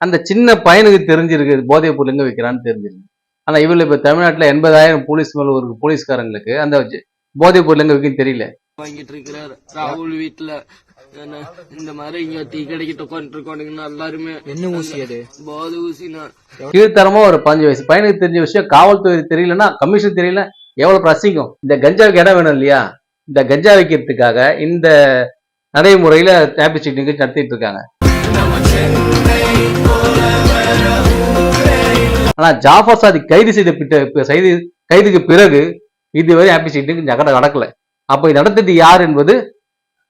அந்த சின்ன பையனுக்கு தெரிஞ்சிருக்கு போதைப் பொருள் எங்க விற்கிறான்னு தெரிஞ்சிருக்கு. ஆனா இவள் இப்ப தமிழ்நாட்டுல எண்பதாயிரம் போலீஸ் மேல ஒரு போலீஸ்காரங்களுக்கு அந்த போதைப் பொருள் எங்க விற்குன்னு தெரியல. வாங்கிட்டு இருக்கிறார் ராகுல் வீட்டுல என்ன, இந்த மாதிரி இங்க டீ கடைக்கிட்ட உட்காந்துட்டு இருக்கோனுங்கன்னா எல்லாருமே என்ன ஊசி அது? போதை ஊசினா. கீழ்த்தரமா ஒரு பஞ்சு வயசு. பையனுக்கு தெரிஞ்ச விஷயம் காவல்துறை தெரியலன்னா கமிஷன் தெரியல எவ்வளவு பிரசிங்கம் இந்த கஞ்சாவுக்கு இடம் வேணும் இல்லையா? இந்த கஞ்சா வைக்கிறதுக்காக இந்த நடைமுறையில டேபிள் நிகழ்ச்சி நடத்திட்டு இருக்காங்க. ஆனா ஜாஃபர் சாதி கைது செய்த பிட்ட- செய்து கைதுக்கு பிறகு இதுவரை ஹாப்பி சீட்டுக்கு நகட நடக்கல. அப்ப இது நடத்தது யார் என்பது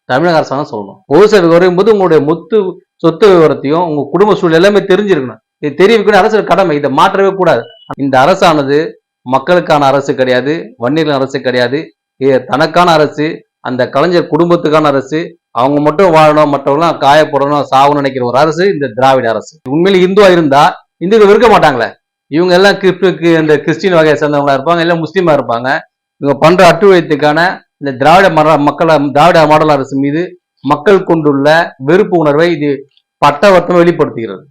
தமிழக அரசாங்கம் சொல்லணும். ஒரு சில வரும்போது உங்களுடைய மொத்து சொத்து விவரத்தையும் உங்க குடும்ப சூழல் எல்லாமே தெரிஞ்சிருக்கணும். இது தெரிவிக்கணும். அரசு கடமை. இதை மாற்றவே கூடாது. இந்த அரசானது மக்களுக்கான அரசு கிடையாது வன்னியர்கள் அரசு கிடையாது. இது தனக்கான அரசு அந்த கலைஞர் குடும்பத்துக்கான அரசு அவங்க மட்டும் வாழணும் மற்றவங்களாம் காயப்படணும் சாகணும்னு நினைக்கிற ஒரு அரசு இந்த திராவிட அரசு. உண்மையில் இந்துவா இருந்தா இந்துக்கள் இருக்க மாட்டாங்களே. இவங்க எல்லாம் கிறிஸ்துக்கு இந்த கிறிஸ்டின் வகையை சேர்ந்தவங்களா இருப்பாங்க எல்லாம் முஸ்லீமா இருப்பாங்க. இவங்க பண்ற அட்டுழியத்துக்கான இந்த திராவிட மர மக்களை திராவிட மாடல் அரசு மீது மக்கள் கொண்டுள்ள வெறுப்பு உணர்வை இது பட்டவர்த்தம் வெளிப்படுத்துகிறது.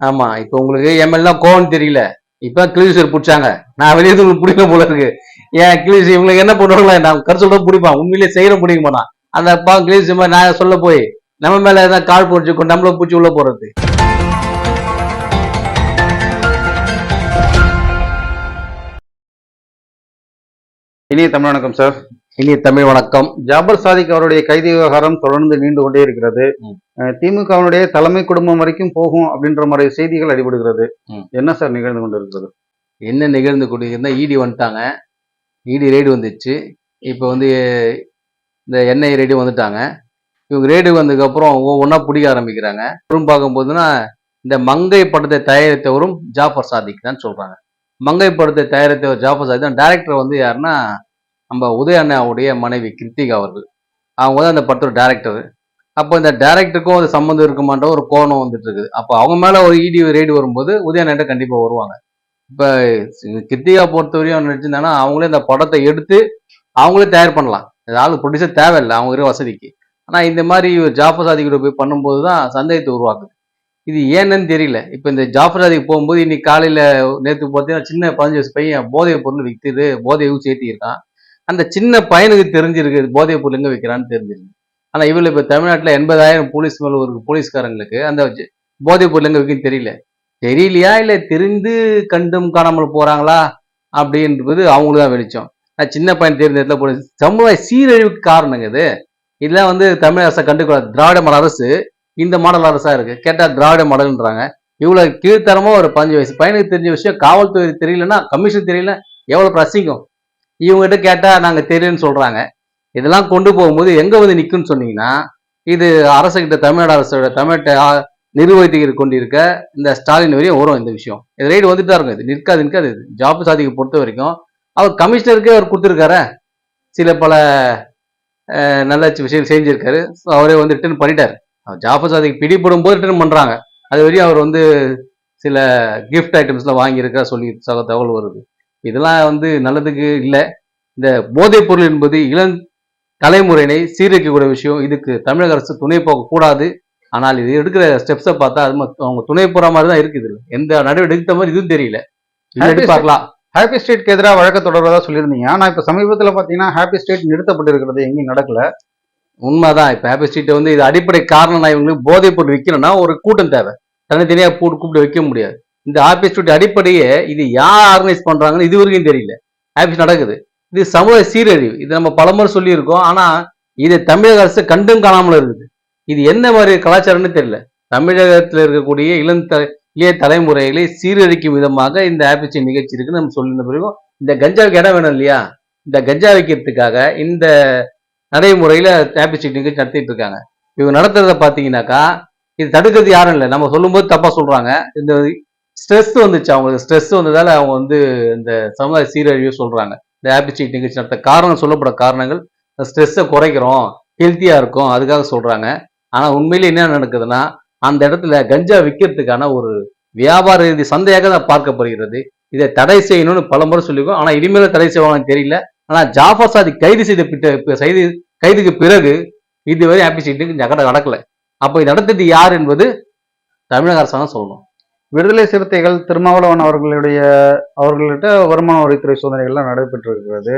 ஆமா இப்ப உங்களுக்கு என் மேல கோவம் தெரியல இப்ப கிளீசர் பிடிச்சாங்க நான் வெளியே உங்களுக்கு பிடிக்க போல இருக்கு ஏன் கிளீஸ் இவங்களுக்கு என்ன பண்ணுவாங்களே நான் கரு சொல்ல பிடிப்பான் உண்மையிலேயே செய்யற பிடிக்க மாட்டான் அந்த அப்பா கிளீஸ் நான் சொல்ல போய் நம்ம மேல ஏதாவது கால் பிடிச்சிக்கோ நம்மள பூச்சி உள்ள போறது இனிய தமிழ் வணக்கம் சார் இனி தமிழ் வணக்கம். ஜாபர் சாதிக் அவருடைய கைது விவகாரம் தொடர்ந்து நீண்டு கொண்டே இருக்கிறது. திமுகவினுடைய தலைமை குடும்பம் வரைக்கும் போகும் அப்படின்ற மாதிரி செய்திகள் அடிபடுகிறது. என்ன சார் நிகழ்ந்து கொண்டிருக்கிறது? என்ன நிகழ்ந்து கொண்டிருந்தா இடி வந்துட்டாங்க. இடி ரெய்டு வந்துச்சு. இப்போ வந்து இந்த எண்ணெய் ரெய்டு வந்துட்டாங்க. இவங்க ரெய்டு வந்ததுக்கப்புறம் ஒவ்வொன்றா பிடிக்க ஆரம்பிக்கிறாங்க. அப்புறம் பார்க்கும்போதுன்னா இந்த மங்கை படத்தை தயாரித்தவரும் ஜாஃபர் சாதிக் தான் சொல்றாங்க. மங்கை படத்தை தயாரித்தவர் ஜாஃபர் சாதிக் தான். டைரக்டர் வந்து யாருன்னா நம்ம உதய அண்ணாவுடைய மனைவி கிருத்திகா அவர்கள். அவங்க வந்து அந்த படத்தோட டேரக்டர் அப்போ இந்த டேரக்டருக்கும் அது சம்மந்தம் இருக்குமான்ற ஒரு கோணம் வந்துட்டு இருக்குது அப்போ அவங்க மேலே ஒரு இடி ரெய்டு வரும்போது உதய கண்டிப்பாக வருவாங்க. இப்போ கிருத்திகா பொறுத்தவரையும் நினச்சிருந்தாங்கன்னா அவங்களே இந்த படத்தை எடுத்து அவங்களே தயார் பண்ணலாம். ஏதாவது ப்ரொடியூசர் தேவையில்லை அவங்க இருக்கிற வசதிக்கு. ஆனால் இந்த மாதிரி ஒரு ஜாஃபர் சாதிக்கிட்ட போய் பண்ணும்போது தான் சந்தேகத்தை உருவாக்குது. இது ஏன்னு தெரியல. இப்போ இந்த ஜாஃபர் சாதிக்கு போகும்போது இன்னைக்கு காலையில் நேற்று பார்த்தீங்கன்னா சின்ன பதினஞ்சு வயசு பையன் போதைப் பொருள் விற்குது போதை ஊசி இருக்கான் அந்த சின்ன பையனுக்கு தெரிஞ்சிருக்கு போதைப் பொருள் எங்க விற்கிறான்னு தெரிஞ்சிருக்கு. ஆனா இவ்வளோ இப்ப தமிழ்நாட்டுல எண்பதாயிரம் போலீஸ் மேல ஒரு போலீஸ்காரங்களுக்கு அந்த போதைப் பொருள் எங்க விற்குன்னு தெரியல. தெரியலையா? இல்ல தெரிந்து கண்டும் காணாமல் போறாங்களா? அப்படின்றது அவங்களுக்கு தான் வெளிச்சம். நான் சின்ன பையன் தெரிந்த இடத்துல போலீஸ் சமுதாய சீரழிவுக்கு காரணங்க இது. இதெல்லாம் வந்து தமிழ் அரசை கண்டுக்கூடாது திராவிட மாடல் அரசு இந்த மாடல் அரசா இருக்கு. கேட்டா திராவிட மாடல்ன்றாங்க. இவ்வளவு கீழ்த்தரமா ஒரு பஞ்சு வயசு பையனுக்கு தெரிஞ்ச விஷயம் காவல்துறை தெரியலன்னா கமிஷன் தெரியல எவ்வளவு பிரசிங்கம் இவங்ககிட்ட கேட்டால் நாங்கள் தெரியலன்னு சொல்கிறாங்க இதெல்லாம் கொண்டு போகும்போது எங்கே வந்து நிக்கும்னு சொன்னீங்கன்னா இது அரசுகிட்ட தமிழ்நாடு அரசோட தமிழ்நாட்டை நிர்வகித்து கொண்டிருக்க இந்த ஸ்டாலின் வரையும் வரும் இந்த விஷயம். இது ரைடு வந்துட்டு தான் இருக்கும் இது நிற்காது நிற்காது. இது ஜாப் சாதிக்கு பொறுத்த வரைக்கும் அவர் கமிஷனருக்கே அவர் கொடுத்துருக்காரு. சில பல நல்ல விஷயம் செஞ்சிருக்காரு. ஸோ அவரே வந்து ரிட்டர்ன் பண்ணிட்டார். அவர் ஜாஃபர் சாதிக்கு பிடிபடும் போது ரிட்டர்ன் பண்ணுறாங்க அது வரையும் அவர் வந்து சில கிஃப்ட் ஐட்டம்ஸ்லாம் வாங்கியிருக்கா சொல்லி சக தகவல் வருது. இதெல்லாம் வந்து நல்லதுக்கு இல்லை. இந்த போதைப் பொருள் என்பது இளம் தலைமுறையினை சீரழிக்கக்கூடிய விஷயம். இதுக்கு தமிழக அரசு துணை போக கூடாது. ஆனால் இது எடுக்கிற ஸ்டெப்ஸை பார்த்தா அது அவங்க துணை போற மாதிரி தான் இருக்குது. எந்த நடவடிக்கை எடுத்த மாதிரி இதுவும் தெரியல. பார்க்கலாம். ஹாப்பி ஸ்டேட்க்கு எதிராக வழக்கு தொடர்வதா சொல்லியிருந்தீங்க. ஆனா இப்ப சமீபத்துல பாத்தீங்கன்னா ஹாப்பி ஸ்டேட் நிறுத்தப்பட்டிருக்கிறது. எங்கேயும் நடக்கல. உண்மைதான். இப்ப ஹாப்பி ஸ்ட்ரீட் வந்து இது அடிப்படை காரணம் நான் இவங்களுக்கு போதைப் பொருள் விற்கணும்னா ஒரு கூட்டம் தேவை. தனித்தனியா போட்டு கூப்பிட்டு வைக்க முடியாது. இந்த ஹாப்பி அடிப்படையே இது யார் ஆர்கனைஸ் பண்றாங்கன்னு இது வரைக்கும் தெரியல. ஹாப்பி நடக்குது. இது சமூக சீரழிவு. இது நம்ம பலமுறை சொல்லியிருக்கோம். ஆனா இதை தமிழக அரசு கண்டும் காணாமல் இருக்குது. இது என்ன மாதிரி கலாச்சாரம்னு தெரியல. தமிழகத்தில் இருக்கக்கூடிய இளம் த இளைய தலைமுறைகளை சீரழிக்கும் விதமாக இந்த ஹாப்பி நிகழ்ச்சி இருக்குன்னு நம்ம சொல்லியிருந்த பிறகும் இந்த கஞ்சாவுக்கு இடம் வேணும் இல்லையா? இந்த கஞ்சா வைக்கிறதுக்காக இந்த நடைமுறையில ஹாப்பி நிகழ்ச்சி நடத்திட்டு இருக்காங்க. இவங்க நடத்துறத பாத்தீங்கன்னாக்கா இது தடுக்கிறது யாரும் இல்லை. நம்ம சொல்லும்போது தப்பா சொல்றாங்க. இந்த ஸ்ட்ரெஸ் வந்துச்சு. அவங்களுக்கு ஸ்ட்ரெஸ் வந்ததால அவங்க வந்து இந்த சமுதாய சீரழிவு சொல்றாங்க. இந்த ஹாப்பி ஸ்ட்ரீட் நிகழ்ச்சி நடத்த காரணம் சொல்லப்பட காரணங்கள் ஸ்ட்ரெஸ்ஸை குறைக்கிறோம். ஹெல்த்தியா இருக்கும். அதுக்காக சொல்றாங்க. ஆனா உண்மையிலே என்ன நடக்குதுன்னா அந்த இடத்துல கஞ்சா விற்கிறதுக்கான ஒரு வியாபார ரீதி சந்தையாக தான் பார்க்கப்படுகிறது. இதை தடை செய்யணும்னு பலமுறை சொல்லியிருக்கோம். ஆனா இனிமேல தடை செய்வாங்கன்னு தெரியல. ஆனா ஜாஃபர் சாதி கைது செய்த பிட்ட செய்து கைதுக்கு பிறகு இதுவரை ஹாப்பி சீட்டுக்கு நடக்கல. அப்போ இது யார் என்பது தமிழக அரசாங்கம் சொல்லணும். விடுதலை சிறுத்தைகள் திருமாவளவன் அவர்களுடைய அவர்கள்ட்ட வருமான வரித்துறை சோதனைகள்லாம் நடைபெற்றிருக்கிறது.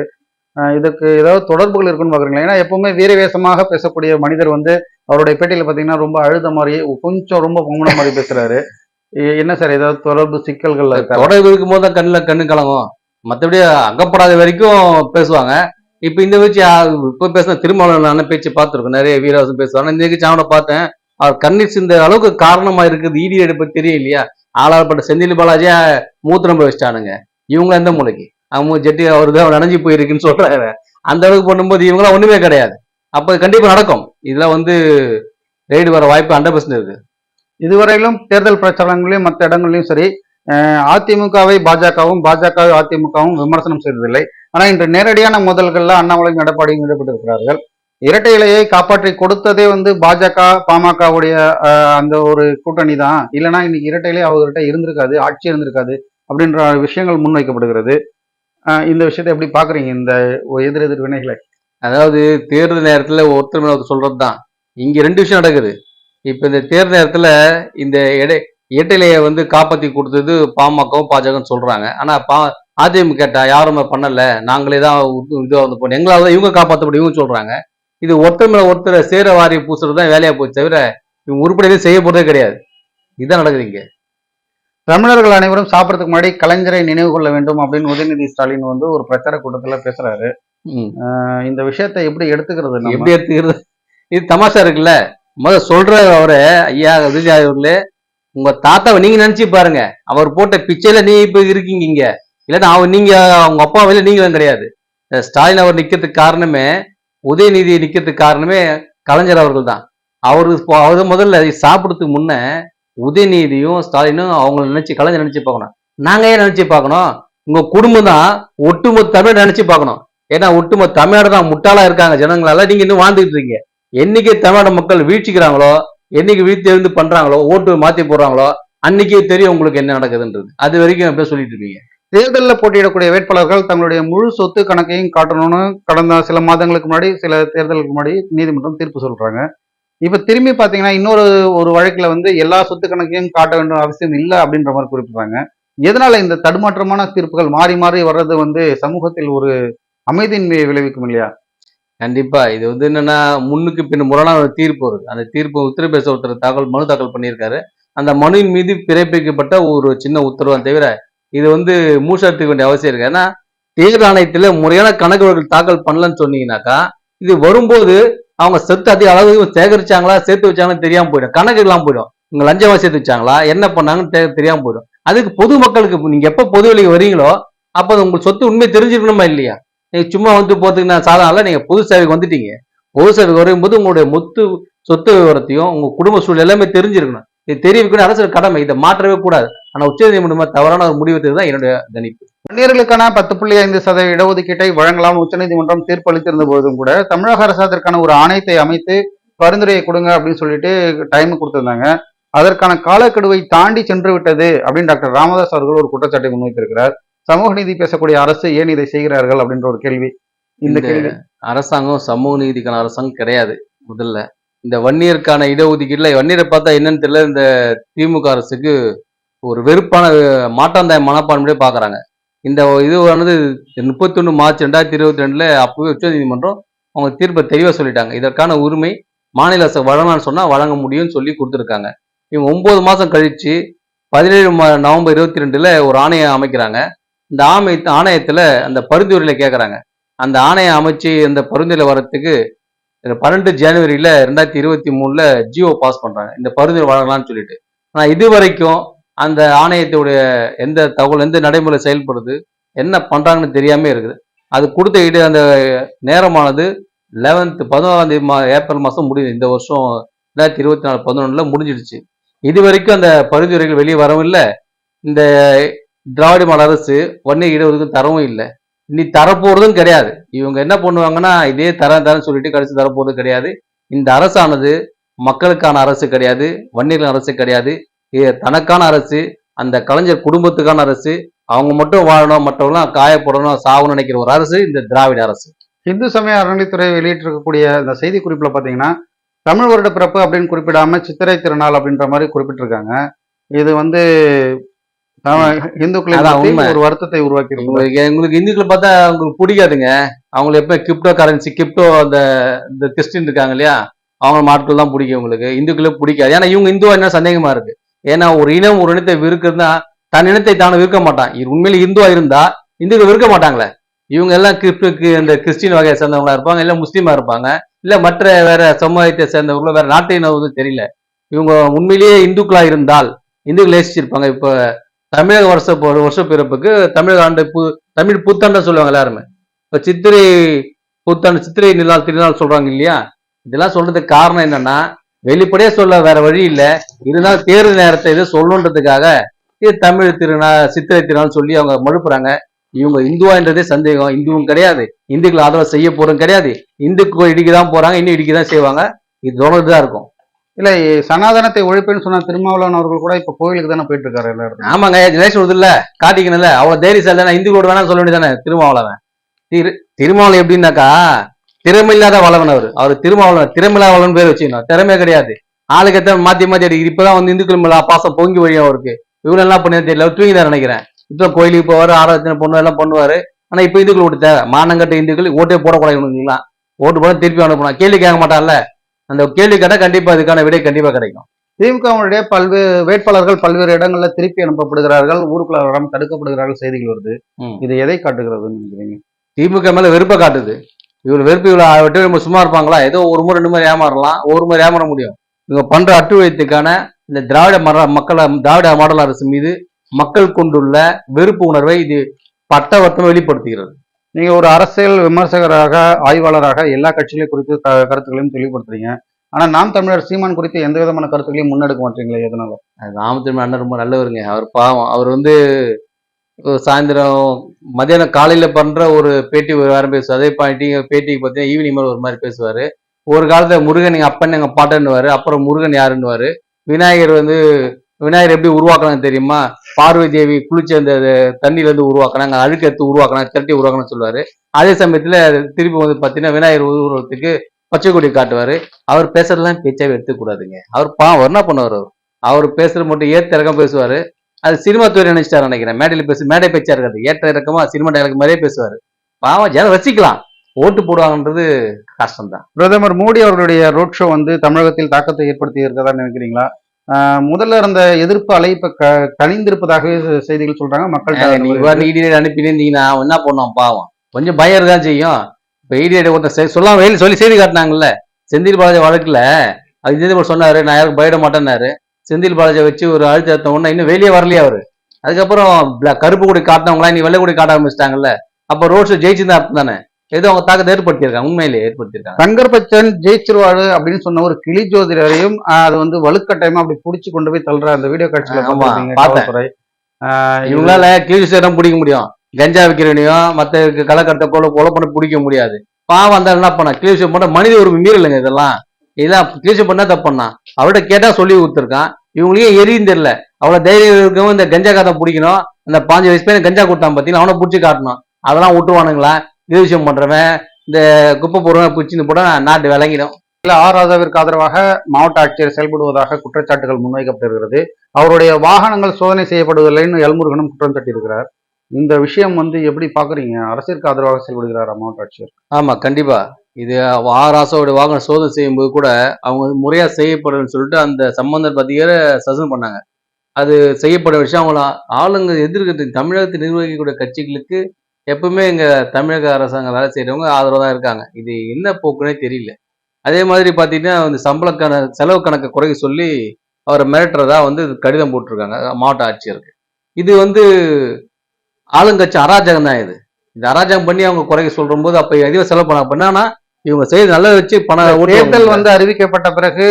இதுக்கு ஏதாவது தொடர்புகள் இருக்குன்னு பார்க்குறீங்களா? ஏன்னா எப்பவுமே வீரவேசமாக பேசக்கூடிய மனிதர் வந்து அவருடைய பேட்டியில் பார்த்தீங்கன்னா ரொம்ப அழுத மாதிரி கொஞ்சம் ரொம்ப பொம்மன மாதிரி பேசுறாரு. என்ன சார் ஏதாவது தொடர்பு சிக்கல்கள் இருக்கா தொடர்பு இருக்கும் போது தான் கண்ணில் கண்ணு கலங்கும். மற்றபடி அங்கப்படாத வரைக்கும் பேசுவாங்க. இப்போ இந்த வச்சு இப்போ பேசின திருமணம் பேச்சு பார்த்துருக்கோம். நிறைய வீரவாசம் பேசுவாங்க இந்த நிகழ்ச்சி அவனை பார்த்தேன். அவர் கண்ணீர் சிந்த அளவுக்கு காரணமா இருக்குது. ஈடி எடுப்பு தெரியும் இல்லையா ஆளாளப்பட்ட செந்தில் பாலாஜியா மூத்திரம் போய் வச்சிட்டானுங்க இவங்க எந்த மூலைக்கு அவங்க ஜெட்டி அவருக்கு தான் நனைஞ்சு போயிருக்குன்னு சொல்றாரு அந்த அளவுக்கு பண்ணும்போது இவங்களாம் ஒண்ணுமே கிடையாது. அப்ப கண்டிப்பா நடக்கும். இதுல வந்து ரெய்டு வர வாய்ப்பு ஹண்ட்ரட் பர்சன்ட் இருக்கு. இதுவரையிலும் தேர்தல் பிரச்சாரங்களையும் மற்ற இடங்கள்லையும் சரி அதிமுகவை பாஜகவும் பாஜகவை அதிமுகவும் விமர்சனம் செய்ததில்லை. ஆனா இன்று நேரடியான மோதல்கள்ல அண்ணாமலையும் எடப்பாடியும் ஈடுபட்டிருக்கிறார்கள். இரட்டை இலையை காப்பாற்றி கொடுத்ததே வந்து பாஜக பாமகவுடைய அந்த ஒரு கூட்டணி தான். இல்லைன்னா இன்னைக்கு இரட்டை இலை அவர்கிட்ட இருந்திருக்காது ஆட்சி இருந்திருக்காது அப்படின்ற விஷயங்கள் முன்வைக்கப்படுகிறது. இந்த விஷயத்தை எப்படி பாக்குறீங்க இந்த எதிர் எதிர் வினைகளை? அதாவது தேர்தல் நேரத்துல ஒருத்தர் மேல ஒருத்தர் சொல்றதுதான் இங்க ரெண்டு விஷயம் நடக்குது. இப்ப இந்த தேர்தல் நேரத்துல இந்த இடை இரட்டையிலையை வந்து காப்பாத்தி கொடுத்தது பாமகவும் பாஜகவும் சொல்றாங்க. ஆனா பா அதிமுக கேட்டா யாருமே பண்ணல. நாங்களே தான் இது- வந்து போனோம். எங்களால் தான் இவங்க காப்பாற்றப்படும் இவங்க சொல்றாங்க. இது ஒருத்தர் மேல ஒருத்தர் சேர வாரி பூசுறது தான் வேலையா போச்சு தவிர இவங்க உருப்படியே செய்ய போறதே கிடையாது. இதுதான் நடக்குது இங்க. தமிழர்கள் அனைவரும் சாப்பிடறதுக்கு முன்னாடி கலைஞரை நினைவு கொள்ள வேண்டும் அப்படின்னு உதயநிதி ஸ்டாலின் வந்து ஒரு பிரச்சார கூட்டத்துல பேசுறாரு. இந்த விஷயத்தை எப்படி எடுத்துக்கிறது? எப்படி எடுத்துக்கிறது? இது தமாஷா இருக்குல்ல? முத சொல்ற அவரு ஐயா விஜய் அவர்களே உங்க தாத்தாவை நீங்க நினைச்சு பாருங்க. அவர் போட்ட பிச்சையில நீ இப்ப இருக்கீங்க இங்க. இல்லன்னா அவர் நீங்க அவங்க அப்பா வெளில நீங்களும் கிடையாது. ஸ்டாலின் அவர் நிக்கிறதுக்கு காரணமே உதயநிதி நிற்கிறதுக்கு காரணமே கலைஞர் அவர்கள் தான் அவரு இப்போ- முதல்ல சாப்பிட்றதுக்கு சாப்பிடறதுக்கு முன்ன உதயநிதியும் ஸ்டாலினும் அவங்கள நினைச்சு கலைஞர் நினைச்சு பார்க்கணும். நாங்க ஏன் நினைச்சு பார்க்கணும்? உங்க குடும்பம் தான் ஒட்டுமொத்த தமிழ் நினைச்சு பார்க்கணும். ஏன்னா ஒட்டுமொத்த தமிழ்நாடு தான் முட்டாளா இருக்காங்க ஜனங்களால. நீங்க இன்னும் வாழ்ந்துட்டு இருக்கீங்க. என்னைக்கு தமிழ்நாடு மக்கள் வீழ்ச்சிக்கிறாங்களோ என்னைக்கு வீழ்த்தி எழுந்து பண்றாங்களோ ஓட்டு மாத்தி போடுறாங்களோ அன்னைக்கே தெரியும் உங்களுக்கு என்ன நடக்குதுன்றது. அது வரைக்கும் எப்படியே சொல்லிட்டு இருக்கீங்க. தேர்தலில் போட்டியிடக்கூடிய வேட்பாளர்கள் தங்களுடைய முழு சொத்து கணக்கையும் காட்டணும்னு கடந்த சில மாதங்களுக்கு முன்னாடி சில தேர்தலுக்கு முன்னாடி நீதிமன்றம் தீர்ப்பு சொல்றாங்க. இப்ப திரும்பி பாத்தீங்கன்னா இன்னொரு ஒரு வழக்குல வந்து எல்லா சொத்து கணக்கையும் காட்ட வேண்டும் அவசியம் இல்லை அப்படின்ற மாதிரி குறிப்பிடுறாங்க. எதனால இந்த தடுமாற்றமான தீர்ப்புகள் மாறி மாறி வர்றது வந்து சமூகத்தில் ஒரு அமைதியின்மையை விளைவிக்கும் இல்லையா? கண்டிப்பா. இது வந்து என்னன்னா முன்னுக்கு பின் முரணான ஒரு தீர்ப்பு வருது. அந்த தீர்ப்பு உத்தரப்பிரதேச ஒருத்தர் தாக்கல் மனு தாக்கல் பண்ணியிருக்காரு. அந்த மனுவின் மீது பிறப்பிக்கப்பட்ட ஒரு சின்ன உத்தரவை தவிர இது வந்து மூஷத்துக்க வேண்டிய அவசியம் இருக்கு. ஏன்னா தேர்தல் ஆணையத்தில் முறையான கணக்கு தாக்கல் பண்ணலன்னு சொன்னீங்கன்னாக்கா இது வரும்போது அவங்க சொத்து அதிக அளவு சேகரிச்சாங்களா சேர்த்து வச்சாங்கன்னு தெரியாம போயிடும். கணக்கு எல்லாம் போயிடும். இவங்க லஞ்சமா சேர்த்து வச்சாங்களா என்ன பண்ணாங்கன்னு தெ- தெரியாம போயிடும். அதுக்கு பொதுமக்களுக்கு இப்ப நீங்க எப்ப பொது வெளிக்கு வரீங்களோ அப்ப அது உங்களுக்கு சொத்து உண்மை தெரிஞ்சிருக்கணுமா இல்லையா? நீங்க சும்மா வந்து போறதுக்கு நான் சாதாரண நீங்க பொது சேவைக்கு வந்துட்டீங்க. பொது சேவைக்கு வரும்போது உங்களுடைய மொத்து சொத்து விவரத்தையும் உங்க குடும்ப சூழல் எல்லாமே தெரிஞ்சிருக்கணும். இது தெரிவிக்கணும் அரசு கடமை. இதை மாற்றவே கூடாது. ஆனா உச்சநீதிமன்றமா தவறான ஒரு முடிவு தான் என்னுடைய கணிப்பு. வன்னியர்களுக்கான பத்து புள்ளி ஐந்து சதவீத இடஒதுக்கீட்டை வழங்கலாம் உச்சநீதிமன்றம் தீர்ப்பளித்திருந்த போதும் கூட தமிழக அரசு அதற்கான ஒரு ஆணையத்தை அமைத்து பரிந்துரையை கொடுங்க அப்படின்னு சொல்லிட்டு டைம் கொடுத்திருந்தாங்க. அதற்கான காலக்கெடுவை தாண்டி சென்று விட்டது அப்படின்னு டாக்டர் ராமதாஸ் அவர்கள் ஒரு குற்றச்சாட்டை முன்வைத்திருக்கிறார். சமூக நீதி பேசக்கூடிய அரசு ஏன் இதை செய்கிறார்கள் அப்படின்ற ஒரு கேள்வி. இந்த இந்த கேள்வி. அரசாங்கம் சமூக நீதிக்கான அரசாங்கம் கிடையாது முதல்ல. இந்த வன்னியருக்கான இடஒதுக்கீடுல வன்னியரை பார்த்தா என்னன்னு தெரியல இந்த திமுக அரசுக்கு ஒரு வெறுப்பான மாற்றாந்தாய மனப்பான்மையே பார்க்குறாங்க. இந்த இது ஆனது முப்பத்தி ஒன்று மார்ச் ரெண்டாயிரத்தி இருபத்தி ரெண்டில் அப்போவே உச்சநீதிமன்றம் அவங்க தீர்ப்பை தெளிவாக சொல்லிட்டாங்க. இதற்கான உரிமை மாநில அரசு வழங்கலாம்னு சொன்னால் வழங்க முடியும்னு சொல்லி கொடுத்துருக்காங்க. இவங்க ஒம்பது மாதம் கழிச்சு பதினேழு நவம்பர் இருபத்தி ரெண்டில் ஒரு ஆணையம் அமைக்கிறாங்க. இந்த ஆமை ஆணையத்தில் அந்த பரிந்துரையில் கேட்குறாங்க அந்த ஆணையம் அமைச்சு அந்த பரிந்துரை வரத்துக்கு பன்னெண்டு ஜனவரியில் ரெண்டாயிரத்தி இருபத்தி மூணில் ஜியோ பாஸ் பண்ணுறாங்க இந்த பரிந்துரை வழங்கலாம்னு சொல்லிட்டு. ஆனால் இது வரைக்கும் அந்த ஆணையத்துடைய எந்த தகவல் எந்த நடைமுறை செயல்படுது என்ன பண்ணுறாங்கன்னு தெரியாமல் இருக்குது. அது கொடுத்த இடு அந்த நேரமானது லெவன்த்து பதினோராம் தேதி மா ஏப்ரல் மாதம் முடியுது. இந்த வருஷம் ரெண்டாயிரத்தி இருபத்தி நாலு பதினொன்றில் முடிஞ்சிடுச்சு. இது வரைக்கும் அந்த பரிந்துரைகள் வெளியே வரவும் இல்லை. இந்த திராவிட மாடல் அரசு வன்னிய இடஒதுக்கு தரவும் இல்லை. இனி தரப்போகிறதும் கிடையாது. இவங்க என்ன பண்ணுவாங்கன்னா இதே தரேன் தரேன் சொல்லிட்டு கடைசி தரப்போகிறது கிடையாது. இந்த அரசானது மக்களுக்கான அரசு கிடையாது வன்னியர்கள் அரசு கிடையாது. தனக்கான அரசு அந்த கலைஞர் குடும்பத்துக்கான அரசு அவங்க மட்டும் வாழணும் மற்றவங்களாம் காயப்படணும் சாவணும் நினைக்கிற ஒரு அரசு இந்த திராவிட அரசு. இந்து சமய அறநிலைத்துறை வெளியிட்டிருக்கக்கூடிய இந்த செய்தி குறிப்புல பாத்தீங்கன்னா தமிழ் வருட பிறப்பு அப்படின்னு குறிப்பிடாம சித்திரை திருநாள் அப்படின்ற மாதிரி குறிப்பிட்டிருக்காங்க. இது வந்து இந்துக்களை. ஒரு வருத்தத்தை உருவாக்கி உங்களுக்கு இந்துக்களை பார்த்தா அவங்களுக்கு பிடிக்காதுங்க. அவங்களுக்கு எப்போ கிரிப்டோ கரன்சி கிரிப்டோ அந்த இந்த கிறிஸ்டின் இருக்காங்க இல்லையா? அவங்க மாட்கள் தான் பிடிக்கும் உங்களுக்கு. இந்துக்களே பிடிக்காது. ஏன்னா இவங்க இந்துவா என்ன சந்தேகமா இருக்கு? ஏன்னா ஒரு இனம் ஒரு இனத்தை விற்கிறதுனா தன் இனத்தை தானே விற்க மாட்டான். இது உண்மையில இந்துவா இருந்தா இந்துக்கள் விற்க மாட்டாங்களே. இவங்க எல்லாம் கிறிஸ்துக்கு இந்த கிறிஸ்டின் வகையை சேர்ந்தவங்களா இருப்பாங்க இல்ல முஸ்லீமா இருப்பாங்க இல்ல மற்ற வேற சமுதாயத்தை சேர்ந்தவங்களோ வேற நாட்டை இனவது தெரியல. இவங்க உண்மையிலேயே இந்துக்களா இருந்தால் இந்துக்கள் நேசிச்சிருப்பாங்க. இப்போ தமிழக வருஷ ஒரு வருஷ பிறப்புக்கு தமிழக ஆண்டு பு தமிழ் புத்தாண்டை சொல்லுவாங்க எல்லாருமே. இப்போ சித்திரை புத்தாண்டு சித்திரை நிலால் திருநாள் சொல்றாங்க இல்லையா? இதெல்லாம் சொல்றதுக்கு காரணம் என்னன்னா வெளிப்படையா சொல்ல வேற வழி இல்ல. இருந்தாலும் தேர்தல் நேரத்தை இதை சொல்லணுன்றதுக்காக இது தமிழ் திருநாள் சித்திரை திருநாள் சொல்லி அவங்க மழுப்புறாங்க இவங்க இந்துவான்றதே சந்தேகம். இந்துவும் கிடையாது. இந்துக்கள் ஆதரவு செய்ய போறதும் கிடையாது. இந்துக்கு இடிக்க தான் போறாங்க. இன்னும் இடிக்க தான் செய்வாங்க. இது தொடர்ந்து தான் இருக்கும். இல்ல சனாதனத்தை ஒழிப்புன்னு சொன்ன திருமாவளவன் அவர்கள் கூட இப்ப கோயிலுக்கு தானே போயிட்டு இருக்காரு எல்லா ஆமாங்க ஜெனரேஷன் வருது இல்ல காட்டிக்கணும்ல. அவ்வளவு தைரியசாலி தானே இந்துக்களோட வேணாம் சொல்ல வேண்டியதானே திருமாவளவன். திரு திருமாவளவன் எப்படின்னாக்கா திறமை இல்லாத வளவன் அவர். அவர் திருமாவளவன் திறமையில்லாத வளவன் பேர் வச்சுக்கணும். திறமை கிடையாது. ஆளுக்கு எத்தனை மாத்தி மாத்தி அடிக்குது. இப்பதான் வந்து இந்துக்கள் மேல பாசம் பொங்கி வழியும் அவருக்கு. இவ்வளவு என்ன பண்ணி தெரியல. தூங்கி தான் நினைக்கிறேன். இப்போ கோயிலுக்கு போவாரு ஆராதனை பண்ணுவார் எல்லாம் பண்ணுவாரு. ஆனா இப்ப இந்துக்கள் ஓட்டு தேவை. மானங்கட்ட இந்துக்கள் ஓட்டே போடக்கூடாது ஓட்டு போட திருப்பி அனுப்பணும் கேள்வி கேட்க மாட்டான்ல. அந்த கேள்வி கேட்டா கண்டிப்பா அதுக்கான விடை கண்டிப்பா கிடைக்கும். திமுகவுடைய பல்வேறு வேட்பாளர்கள் பல்வேறு இடங்கள்ல திருப்பி அனுப்பப்படுகிறார்கள். ஊருக்குள்ள வராமல் தடுக்கப்படுகிறார்கள் செய்திகள் வருது. இது எதை காட்டுகிறதுன்னு நினைக்கிறீங்க? திமுக மேல வெறுப்பை காட்டுது. இவ்வளவு வெறுப்பு இவ்வளவு விட்டு நம்ம சும்மா இருப்பாங்களா? ஏதோ ஒரு முறை ரெண்டு முறை ஏமாறலாம். ஒரு முறை ஏமாற முடியும். இவங்க பண்ற அட்டுழியத்துக்கான இந்த திராவிட மர மக்களை திராவிட மாடல் அரசு மீது மக்கள் கொண்டுள்ள வெறுப்பு உணர்வை இது பட்டவர்த்தம் வெளிப்படுத்துகிறது. நீங்க ஒரு அரசியல் விமர்சகராக ஆய்வாளராக எல்லா கட்சிகளையும் குறித்து கருத்துக்களையும் தெளிவுபடுத்துறீங்க. ஆனா நாம் தமிழர் சீமான் குறித்து எந்த விதமான கருத்துக்களையும் முன்னெடுக்க மாட்டீங்களே எதனால? ராமத்திரும அண்ணன் ரொம்ப நல்லவருங்க. அவர் பாவம். அவர் வந்து சாயந்தரம் மதியானம் காலையில் பண்ணுற ஒரு பேட்டி வாரம் பேசுவார். அதே பாட்டி பேட்டிக்கு பார்த்தீங்கன்னா ஈவினிங் மேலே ஒரு மாதிரி பேசுவார். ஒரு காலத்தில் முருகன் எங்க அப்பன் எங்கள் பாட்டன்னுவாரு. அப்புறம் முருகன் யாருன்னுவார். விநாயகர் வந்து விநாயகர் எப்படி உருவாக்கணும் தெரியுமா? பார்வை தேவி குளிச்ச அந்த தண்ணியிலேருந்து உருவாக்கினாங்க அழுக்கு எடுத்து உருவாக்கினா திரட்டி உருவாக்கணும்னு சொல்லுவார். அதே சமயத்தில் திருப்பி வந்து பார்த்தீங்கன்னா விநாயகர் உருவத்துக்கு பச்சை கொடி காட்டுவார். அவர் பேசுறதெல்லாம் பேச்சாவே எடுத்துக்கூடாதுங்க அவர் பாவம் அவர் என்ன பண்ணுவார்? அவர் அவர் பேசுறது மட்டும் ஏத்திறக்கம் இறக்கம் அது சினிமா துறை நினைச்சிட்டாரு நினைக்கிறேன். மேடையில பேசு மேடை பேச்சா இருக்காது ஏற்ற இறக்கமா சினிமா டைரக்ட் மாதிரியே பேசுவாரு. பாவம் ஜனம் ரசிக்கலாம். ஓட்டு போடுவாங்கன்றது கஷ்டம்தான். பிரதமர் மோடி அவர்களுடைய ரோட் ஷோ வந்து தமிழகத்தில் தாக்கத்தை ஏற்படுத்தி இருக்கதா நினைக்கிறீங்களா? முதல்ல இருந்த எதிர்ப்பு அலை இப்ப க- கனிந்திருப்பதாகவே செய்திகள் சொல்றாங்க. மக்கள் நீங்க பாட்டு இடியேட் அனுப்பினீங்கன்னா என்ன பண்ணுவான் பாவம். கொஞ்சம் பயம் இருக்கதான் செய்யும். இப்ப இடியேட் ஒருத்தர் செ- சொல்லாம வெளியில சொல்லி செய்தி காட்டினாங்கல்ல. செந்தில் பாலாஜி வழக்குல அது இதே சொன்னாரு நான் யாருக்கும் பயப்பட மாட்டேன்னாரு. செந்தில் பாலாஜியை வச்சு ஒரு அழுத்த உடனே இன்னும் வெளியே வரலையே அவரு. அதுக்கப்புறம் கருப்பு கொடி காட்டினவங்களா நீ வெள்ளை கொடி காட்ட ஆரம்பிச்சிட்டாங்கல்ல. அப்ப ரோட் ஷோ ஜெயிச்சிருந்தா அர்த்தம் தானே ஏதோ அவங்க தாக்கத்தை ஏற்படுத்தியிருக்காங்க உண்மையிலேயே ஏற்படுத்தியிருக்காங்க தங்கர் பச்சன் ஜெயிச்சிருவாரு அப்படின்னு சொன்ன ஒரு கிளி ஜோதிடரையும் அது வந்து வலுக்கட்டாயமா அப்படி புடிச்சு கொண்டு போய் தள்ளுற அந்த வீடியோ காட்சியில பார்த்தேன். இவங்களால கிளீன் சேரம் பிடிக்க முடியும். கஞ்சா விற்கிறவனையும் மத்த கலக்கட்டை கொலை கொலை பண்ண பிடிக்க முடியாது. பாவம் அந்த என்ன பண்ணா? கிளீன் பண்ண மனித உரிமை மீறலுங்க இதெல்லாம். இதெல்லாம் கிழிச்சு பண்ணா தப்புண்ணா. அவர்கிட்ட கேட்டா சொல்லி கொடுத்துருக்கான். இவங்களுக்கே எரியும் தெரியல. அவ்வளவு தைரியம் இருக்கவும் இந்த கஞ்சா காத்தை பிடிக்கணும். இந்த பாஞ்சு வயசு பையன் கஞ்சா கொடுத்தான் பார்த்தீங்கன்னா அவனை பிடிச்சி காட்டணும். அதெல்லாம் விட்டுருவானுங்களா? இது பண்ணுறவன் பண்றவன் இந்த குப்பை பொருள் பிடிச்சின்னு போட நாட்டு விளங்கிடும். இல்ல ஆர் ராஜாவிற்கு ஆதரவாக மாவட்ட ஆட்சியர் செயல்படுவதாக குற்றச்சாட்டுகள் முன்வைக்கப்படுகிறது அவருடைய வாகனங்கள் சோதனை செய்யப்படுவதில்லைன்னு எல்முருகனும் குற்றம் சாட்டியிருக்கிறார். இந்த விஷயம் வந்து எப்படி பாக்குறீங்க அரசிற்கு ஆதரவாக செயல்படுகிறாரா மாவட்ட ஆட்சியர்? ஆமா கண்டிப்பா. இது ஆராசாவோட வாகன சோதனை செய்யும்போது கூட அவங்க வந்து முறையா செய்யப்படும் சொல்லிட்டு அந்த சம்பந்தர் பத்தியரை சசன் பண்ணாங்க. அது செய்யப்பட விஷயம். அவங்கள ஆளுங்க எதிர்க்கிறது தமிழகத்தை நிர்வகிக்கக்கூடிய கட்சிகளுக்கு எப்பவுமே இங்க தமிழக அரசாங்க வேலை செய்யறவங்க ஆதரவு தான் இருக்காங்க. இது என்ன போக்குனே தெரியல. அதே மாதிரி பாத்தீங்கன்னா இந்த சம்பளக்கான செலவு கணக்கை குறைக்க சொல்லி அவரை மிரட்டுறதா வந்து கடிதம் போட்டிருக்காங்க மாவட்ட ஆட்சியருக்கு. இது வந்து ஆளுங்கட்சி அராஜகம் தான் இது. இந்த அராஜகம் பண்ணி அவங்க குறைக்க சொல்ற போது அப்ப அதிகம் செலவு பண்ண பண்ணானா இவங்க செய்து நல்ல வச்சு பணம் தேர்தல் வந்து அறிவிக்கப்பட்ட பிறகு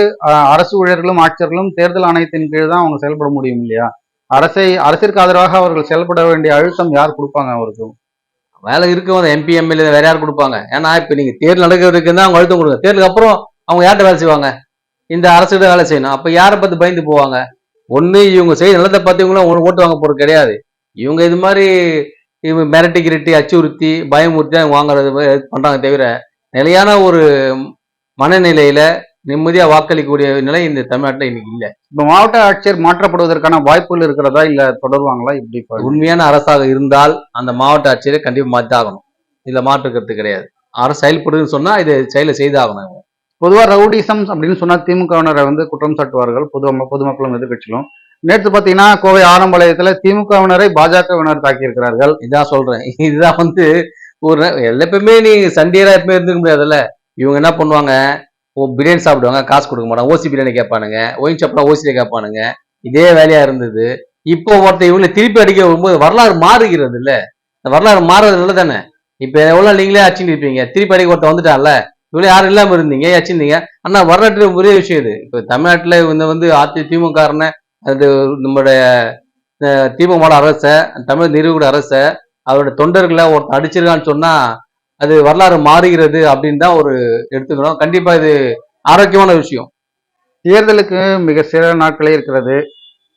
அரசு ஊழியர்களும் ஆட்சியர்களும் தேர்தல் ஆணையத்தின் கீழ் தான் அவங்க செயல்பட முடியும் இல்லையா? அரசை அரசிற்கு ஆதரவாக அவர்கள் செயல்பட வேண்டிய அழுத்தம் யார் கொடுப்பாங்க அவருக்கு? வேலை இருக்கவங்க எம்பி எம்எல்ஏ வேற யார் கொடுப்பாங்க? ஏன்னா இப்ப நீங்க தேர்தல் நடக்கிறதுக்கு தான் அவங்க அழுத்தம் கொடுங்க. தேர்தலுக்கு அப்புறம் அவங்க யார்கிட்ட வேலை செய்வாங்க? இந்த அரசுகிட்ட வேலை செய்யணும். அப்ப யாரை பார்த்து பயந்து போவாங்க? ஒண்ணு இவங்க செய்ய நல்லதை பார்த்து இவங்களும் ஒரு ஓட்டு வாங்க போறது கிடையாது. இவங்க இது மாதிரி இவங்க மிரட்டி கிரட்டி அச்சுறுத்தி பயமுறுத்தி அவங்க வாங்குறது மாதிரி பண்றாங்க தவிர நிலையான ஒரு மனநிலையில நிம்மதியா வாக்களிக்கக்கூடிய நிலை இந்த தமிழ்நாட்டுல இன்னைக்கு இல்ல. இப்ப மாவட்ட ஆட்சியர் மாற்றப்படுவதற்கான வாய்ப்புகள் இருக்கிறதா இல்ல தொடருவாங்களா? இப்படி இப்ப உண்மையான அரசாக இருந்தால் அந்த மாவட்ட ஆட்சியரை கண்டிப்பா மாத்தாகணும். இதுல மாற்றுக்கிறது கிடையாது. அரசு செயல்படுதுன்னு சொன்னா இது செயலை செய்தாகணும் இவங்க. பொதுவா ரவுடிசம் அப்படின்னு சொன்னா திமுகவினரை வந்து குற்றம் சாட்டுவார்கள். பொது பொதுமக்களும் எதிர்கட்சிகளும் நேற்று பாத்தீங்கன்னா கோவை ஆரம்பாளையத்துல திமுகவினரை பாஜகவினர் தாக்கியிருக்கிறார்கள். இதான் சொல்றேன். இதுதான் வந்து ஒரு எப்பவுமே நீ சண்டியரா எப்பவுமே இருந்துக்க முடியாதுல்ல. இவங்க என்ன பண்ணுவாங்க? ஓ பிரியாணி சாப்பிடுவாங்க காசு கொடுக்க மாட்டாங்க. ஓசி பிரியாணி கேட்பானுங்க ஒயின் சாப்பிட்டா ஓசியில கேட்பானுங்க. இதே வேலையா இருந்தது. இப்போ ஒருத்தர் இவங்களை திருப்பி அடிக்க வரும்போது வரலாறு மாறுகிறது இல்ல இந்த வரலாறு மாறுறது இல்லை தானே? இப்ப எவ்வளவு நீங்களே அச்சுன்னு இருப்பீங்க? திருப்பி அடிக்க ஒருத்தர் வந்துட்டான்ல. இவ்வளவு யாரும் இல்லாம இருந்தீங்க அச்சிருந்தீங்க ஆனா வரலாற்று ஒரே விஷயம் இது. இப்ப தமிழ்நாட்டுல இந்த வந்து அதி திமுக அது நம்மளுடைய அஹ், திமுக அரச தமிழ் நிறுவன அரச அவரோட தொண்டர்களை ஒருத்தன் அடிச்சிருக்கான்னு சொன்னா அது வரலாறு மாறுகிறது அப்படின்னு தான் ஒரு எடுத்துக்கணும். கண்டிப்பா இது ஆரோக்கியமான விஷயம். தேர்தலுக்கு மிக சில நாட்களே இருக்கிறது.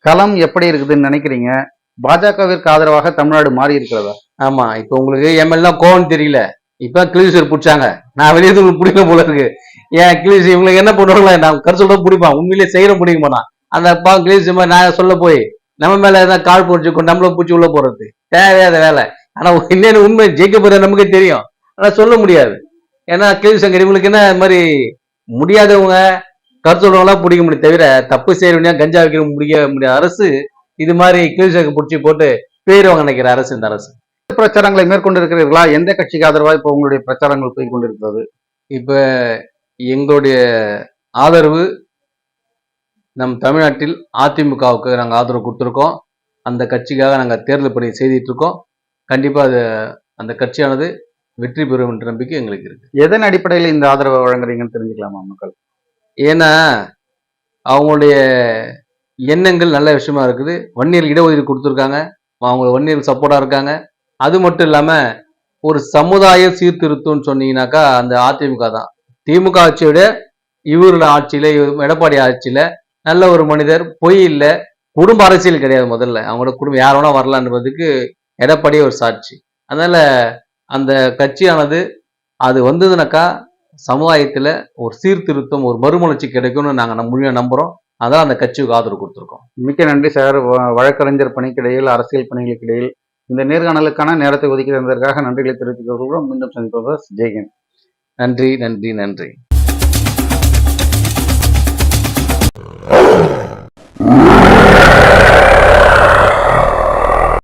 களம் எப்படி இருக்குதுன்னு நினைக்கிறீங்க? பாஜகவிற்கு ஆதரவாக தமிழ்நாடு மாறி இருக்கிறதா ஆமா இப்ப உங்களுக்கு எம்எல்லாம் கோவம் தெரியல. இப்ப கிளீசர் பிடிச்சாங்க. நான் வெளியே உங்களுக்கு பிடிக்க போல இருக்கு. ஏன் கிளீஸ் இவங்களுக்கு என்ன பண்ணுவாங்களே நான் கரு சொல்ல பிடிப்பான். உண்மையிலேயே செய்யற பிடிக்க மாட்டான். அந்த பா கிளீஸ் மாதிரி நான் சொல்ல போய் நம்ம மேல ஏதாவது கால் பிடிச்சிக்கோ நம்மள பூச்சி உள்ள போறது. தேவையாத வேலை. ஆனா என்னன்னு உண்மை ஜெயிக்க போற நமக்கு தெரியும். ஆனா சொல்ல முடியாது. ஏன்னா சங்கர் இவங்களுக்கு என்ன இது மாதிரி முடியாதவங்க கருத்து பிடிக்க முடியும் தவிர தப்பு செய்யறவங்க கஞ்சா வைக்கிற முடிய முடியாத அரசு இது மாதிரி கிளீஸ் பிடிச்சி போட்டு பேர் வாங்க நினைக்கிற அரசு இந்த அரசு. பிரச்சாரங்களை மேற்கொண்டிருக்கிறீர்களா? எந்த கட்சிக்கு ஆதரவா இப்ப உங்களுடைய பிரச்சாரங்கள் போய் கொண்டிருக்கிறது இப்ப எங்களுடைய ஆதரவு நம் தமிழ்நாட்டில் அதிமுகவுக்கு நாங்கள் ஆதரவு கொடுத்துருக்கோம். அந்த கட்சிக்காக நாங்கள் தேர்தல் பணி செய்துட்டு இருக்கோம் கண்டிப்பா அது அந்த கட்சியானது வெற்றி பெறும் என்ற நம்பிக்கை எங்களுக்கு இருக்கு. எதன் அடிப்படையில் இந்த ஆதரவை வழங்குறீங்கன்னு தெரிஞ்சுக்கலாமா மக்கள்? ஏன்னா அவங்களுடைய எண்ணங்கள் நல்ல விஷயமா இருக்குது. வன்னியர் இடஒதுக்கீடு கொடுத்துருக்காங்க. அவங்க வன்னியர் சப்போர்ட்டா இருக்காங்க. அது மட்டும் இல்லாம ஒரு சமுதாய சீர்திருத்தம்னு சொன்னீங்கன்னாக்கா அந்த அதிமுக தான். திமுக ஆட்சியோட இவரோட ஆட்சியில எடப்பாடி ஆட்சியில நல்ல ஒரு மனிதர் பொய் இல்லை. குடும்ப அரசியல் கிடையாது முதல்ல. அவங்களோட குடும்பம் யார் வேணா வரலான்றதுக்கு எடப்பாடியே ஒரு சாட்சி. அதனால அந்த கட்சியானது அது வந்ததுனாக்கா சமுதாயத்துல ஒரு சீர்திருத்தம் ஒரு மறுமலர்ச்சி கிடைக்கும்னு நாங்க நம் முழுமையா நம்புறோம். அதான் அந்த கட்சிக்கு ஆதரவு கொடுத்துருக்கோம். மிக்க நன்றி சார். வழக்கறிஞர் பணிக்கிடையில் அரசியல் பணிகளுக்கு இடையில் இந்த நேர்காணலுக்கான நேரத்தை ஒதுக்கி தந்ததற்காக நன்றிகளை தெரிவித்துக் கொள்கிறோம். மீண்டும் சந்திப்பவர் ஜெய்ஹிந்த். நன்றி நன்றி நன்றி. ¡Ahhh!